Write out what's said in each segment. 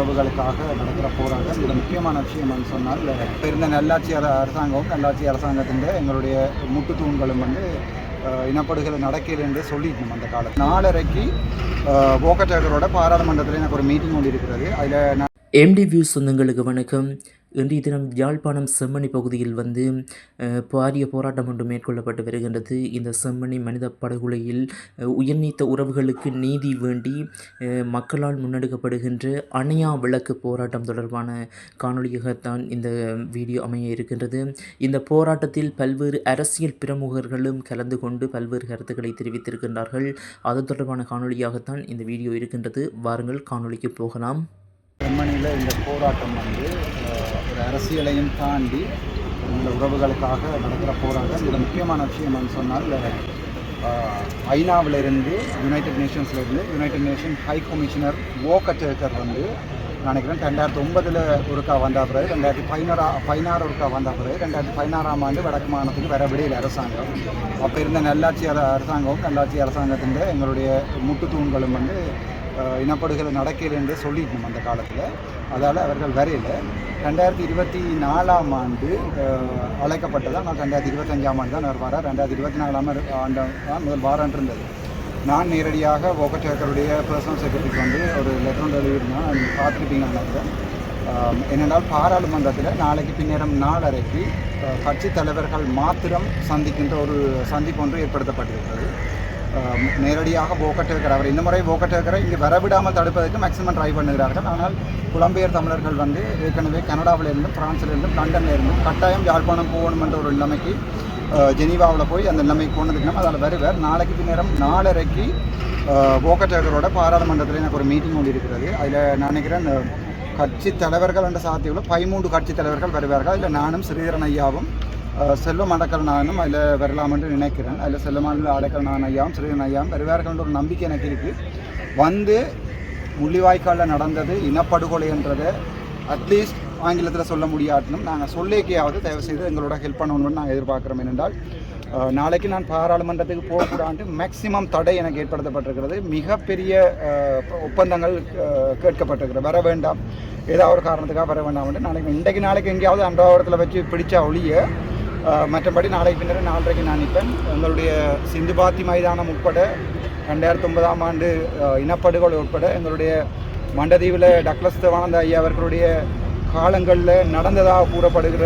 உறவுகளுக்காக நடக்கிற போராட்டம். இதில் முக்கியமான விஷயம் வந்து சொன்னால் இப்போ இருந்த நல்லாட்சி அர- அரசாங்கமும் நல்லாட்சி அரசாங்கத்தின் எங்களுடைய முட்டு தூண்களும் வந்து இனப்படுகளை நடக்கிறது நடக்கல என்று சொல்லிட்டோம் அந்த காலத்தில். நாலரைக்கு போக்கட்டேக்கரோட பாராளுமன்றத்தில் எனக்கு ஒரு மீட்டிங் ஒன்று இருக்கிறது. அதில் எம்டி வியூ சொந்தங்களுக்கு வணக்கம். இன்றைய தினம் யாழ்ப்பாணம் செம்மணி பகுதியில் வந்து பாரிய போராட்டம் ஒன்று மேற்கொள்ளப்பட்டு வருகின்றது. இந்த செம்மணி மனித படுகொலையில் உயர்நீத்த உறவுகளுக்கு நீதி வேண்டி மக்களால் முன்னெடுக்கப்படுகின்ற அணையா விளக்கு போராட்டம் தொடர்பான காணொலியாகத்தான் இந்த வீடியோ அமைய இருக்கின்றது. இந்த போராட்டத்தில் பல்வேறு அரசியல் பிரமுகர்களும் கலந்து கொண்டு பல்வேறு கருத்துக்களை தெரிவித்திருக்கின்றார்கள். அது தொடர்பான காணொலியாகத்தான் இந்த வீடியோ இருக்கின்றது. வாருங்கள் காணொளிக்கு போகலாம். செம்மணியில் இந்த போராட்டம் வந்து அரசியலையும் தாண்டி இந்த உறவுகளுக்காக நடக்கிற போராட்டம் இதில் முக்கியமான விஷயம் என்னன்னு சொன்னால் ஐநாவிலிருந்து யுனைடெட் நேஷன்ஸ்லேருந்து யுனைடெட் நேஷன் ஹை கமிஷனர் ஓகட்டேக்கர் வந்து நினைக்கிறேன் ரெண்டாயிரத்தி ஒன்பதில் ஒருக்கா வந்த பிறகு ரெண்டாயிரத்தி பதினாறா பதினாறு ஒருக்கா வந்த பிறகு ரெண்டாயிரத்தி பதினாறாம் ஆண்டு வடக்கு மாநிலத்துக்கு வர விடையில் அரசாங்கம். அப்போ இருந்த நல்லாட்சி அர- அரசாங்கமும் நல்லாட்சி அரசாங்கத்தின் எங்களுடைய முட்டு தூண்களும் வந்து இனப்படுகொலை நடக்கல என்று சொல்லிட்டோம் அந்த காலத்தில். அதால் அவர்கள் வரையில். ரெண்டாயிரத்தி இருபத்தி நாலாம் ஆண்டு அஹ், அழைக்கப்பட்டது? ஆனால் ரெண்டாயிரத்தி இருபத்தஞ்சாம் ஆண்டு தான் அவர் வரார். ரெண்டாயிரத்தி இருபத்தி நாலாம் ஆண்டு தான் முதல் வாரம் இருந்தது. நான் நேரடியாக ஓகச்சேக்கருடைய பர்சனல் செக்ரட்டரிக்கு வந்து ஒரு லெட்டர் ஒன்று எழுதியிருந்தேன். நீங்கள் பார்த்துருப்பீங்க என்னென்றால் பாராளுமன்றத்தில் நாளைக்கு பின்னேரம் நாளரைக்கு கட்சி தலைவர்கள் மாத்திரம் சந்திக்கின்ற ஒரு சந்திப்பு ஒன்று ஏற்படுத்தப்பட்டிருக்கிறது. நேரடியாக போக்கட்டேக்கர் அவர். இந்த முறை இருக்கிற இங்கே வரவிடாமல் தடுப்பதற்கு மேக்சிமம் ட்ரை பண்ணுகிறார்கள். ஆனால் புலம்பெயர் தமிழர்கள் வந்து ஏற்கனவே கனடாவிலிருந்தும் பிரான்சிலிருந்தும் லண்டன்லேருந்தும் கட்டாயம் யாழ்ப்பாணம் போகணும் என்ற ஒரு நிலைமைக்கு ஜெனீவாவில் போய் அந்த நிலைமைக்கு போனதுக்கு அதில் வருவார். நாளைக்கு நேரம் நாலரைக்கு போக்கட்டேக்கரோட பாராளுமன்றத்தில் எனக்கு ஒரு மீட்டிங் ஒன்று இருக்கிறது. அதில் நான் நினைக்கிறேன் கட்சி தலைவர்கள் என்ற சாத்தியுள்ள பதிமூன்று கட்சி தலைவர்கள் வருவார்கள். அதில் நானும் ஸ்ரீதரன் ஐயாவும் செல்வம் அடக்கல் அதில் வரலாம் என்று நினைக்கிறேன் அதில் செல்வமான அடக்கல் நான் ஐயாவும் சிறுவன் ஐயாவும் வருவார்கள்ன்ற ஒரு நம்பிக்கை எனக்கு இருக்குது வந்து முள்ளிவாய்க்காலில் நடந்தது இனப்படுகொலை என்றதை அட்லீஸ்ட் ஆங்கிலத்தில் சொல்ல முடியாட்டினும் நாங்கள் சொல்லிக்கையாவது தயவு செய்து எங்களோட ஹெல்ப் பண்ணணும்னு நாங்கள் எதிர்பார்க்குறோம் என்னென்றால் நாளைக்கு நான் பாராளுமன்றத்துக்கு போகக்கூடாது மேக்சிமம் தடை எனக்கு ஏற்படுத்தப்பட்டிருக்கிறது மிகப்பெரிய ஒப்பந்தங்கள் கேட்கப்பட்டிருக்கிறது வர வேண்டாம் ஏதாவது ஒரு காரணத்துக்காக வர வேண்டாம் என்று நாளைக்கு இன்றைக்கு நாளைக்கு எங்கேயாவது அன்றாவரத்தில் வச்சு பிடிச்சா ஒழிய மற்றபடி நாளைக்கு பின்னர் நாலரைக்கு நான் நிற்பேன். எங்களுடைய சிந்துபாத்தி மைதானம் உட்பட ரெண்டாயிரத்தி ஒன்பதாம் ஆண்டு இனப்படுகொலை உட்பட எங்களுடைய மண்டதீவில் டக்ளஸ் தேவானந்த ஐயா அவர்களுடைய காலங்களில் நடந்ததாக கூறப்படுகிற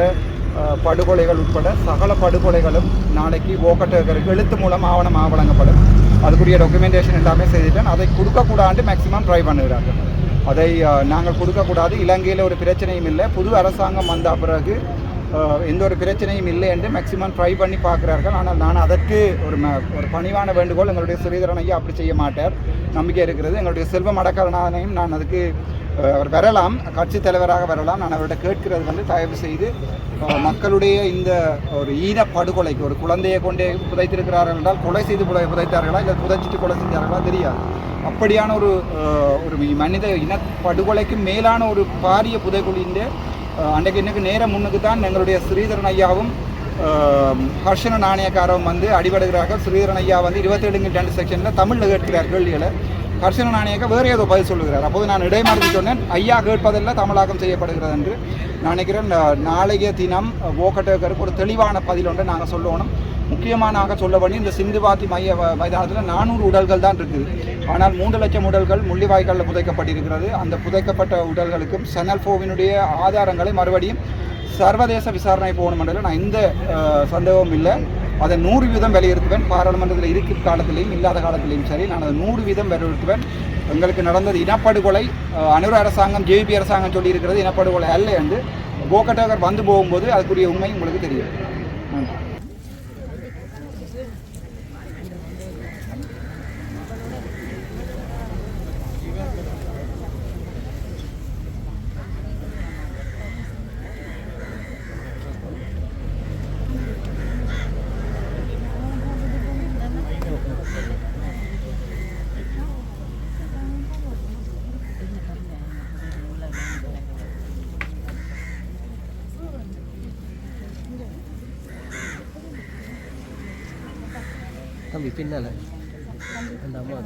படுகொலைகள் உட்பட சகல படுகொலைகளும் நாளைக்கு ஓக்கட்டகருக்கு எழுத்து மூலம் ஆவணமாக வழங்கப்படும். அதுக்குரிய டாக்குமெண்டேஷன் எல்லாமே செய்துட்டேன் அதை கொடுக்கக்கூடாது மேக்சிமம் ட்ரை பண்ணுகிறார்கள். அதை நாங்கள் கொடுக்கக்கூடாது. இலங்கையில் ஒரு பிரச்சனையும் இல்லை. புது அரசாங்கம் வந்த பிறகு எந்த ஒரு பிரச்சனையும் இல்லை என்று மேக்சிமம் ட்ரை பண்ணி பார்க்குறார்கள். ஆனால் நான் அதற்கு ஒரு ம ஒரு பணிவான வேண்டுகோள் எங்களுடைய ஸ்ரீதரன் ஐயா அப்படி செய்ய மாட்டார். நம்பிக்கை இருக்கிறது. எங்களுடைய செல்வம் அடக்கலனாலையும் நான் அதுக்கு அவர் வரலாம். கட்சி தலைவராக வரலாம். நான் அவர்கிட்ட கேட்கிறது வந்து தயவு செய்து மக்களுடைய இந்த ஒரு ஈன படுகொலைக்கு ஒரு குழந்தையை கொண்டே புதைத்திருக்கிறார்கள் என்றால் கொலை செய்து புதை புதைத்தார்களா? இல்லை புதைச்சிட்டு கொலை செஞ்சார்களா? தெரியாது. அப்படியான ஒரு ஒரு மனித இன படுகொலைக்கு மேலான ஒரு பாரிய புதைக்குழியின் அன்றைக்கு இன்றைக்கு நேரம் முன்னுக்கு தான் எங்களுடைய ஸ்ரீதரன் ஐயாவும் ஹர்ஷன நாணயக்காரவும் வந்து அடிபடுகிறார்கள். ஸ்ரீதரன் ஐயா வந்து இருபத்தேழுங்க ரெண்டு செக்ஷனில் தமிழில் கேட்கிறார் கேள்விகளை. ஹர்ஷன நாணயக்கா வேறு ஏதோ பதில் சொல்லுகிறார். அப்போது நான் இடைமறித்து சொன்னேன் ஐயா கேட்பதெல்லாம் தமிழாக்கம் செய்யப்படுகிறது என்று. நான் நினைக்கிறேன் நாளைய தினம் ஓக்கட்டேக்கருக்கு ஒரு தெளிவான பதில் ஒன்றை நாங்கள் சொல்லணும். முக்கியமாக சொல்லபடி இந்த சிந்துவாதி மைய மைதானத்தில் நானூறு உடல்கள் தான் இருக்குது. ஆனால் மூன்று லட்சம் உடல்கள் முள்ளிவாய்க்காலில் புதைக்கப்பட்டிருக்கிறது. அந்த புதைக்கப்பட்ட உடல்களுக்கும் செனல் ஃபோவினுடைய ஆதாரங்களை மறுபடியும் சர்வதேச விசாரணை போகணும் நான் எந்த சந்தேகமும் இல்லை. அதை நூறு வீதம் வலியுறுத்துவேன் பாராளுமன்றத்தில் இருக்கிற காலத்திலையும் இல்லாத காலத்திலையும் சரி நான் அதை நூறு வீதம் வலியுறுத்துவேன் எங்களுக்கு நடந்தது இனப்படுகொலை அனுர அரசாங்கம் ஜேபி அரசாங்கம் சொல்லியிருக்கிறது இனப்படுகொலை அல்ல என்று. கோகட்டகர் வந்து போகும்போது அதுக்குரிய உண்மை உங்களுக்கு தெரியும். நன்றி. தம்பி பின்னால். அந்த அம்மா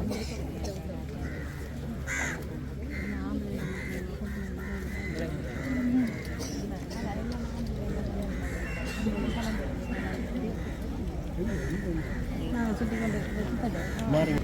மாறி.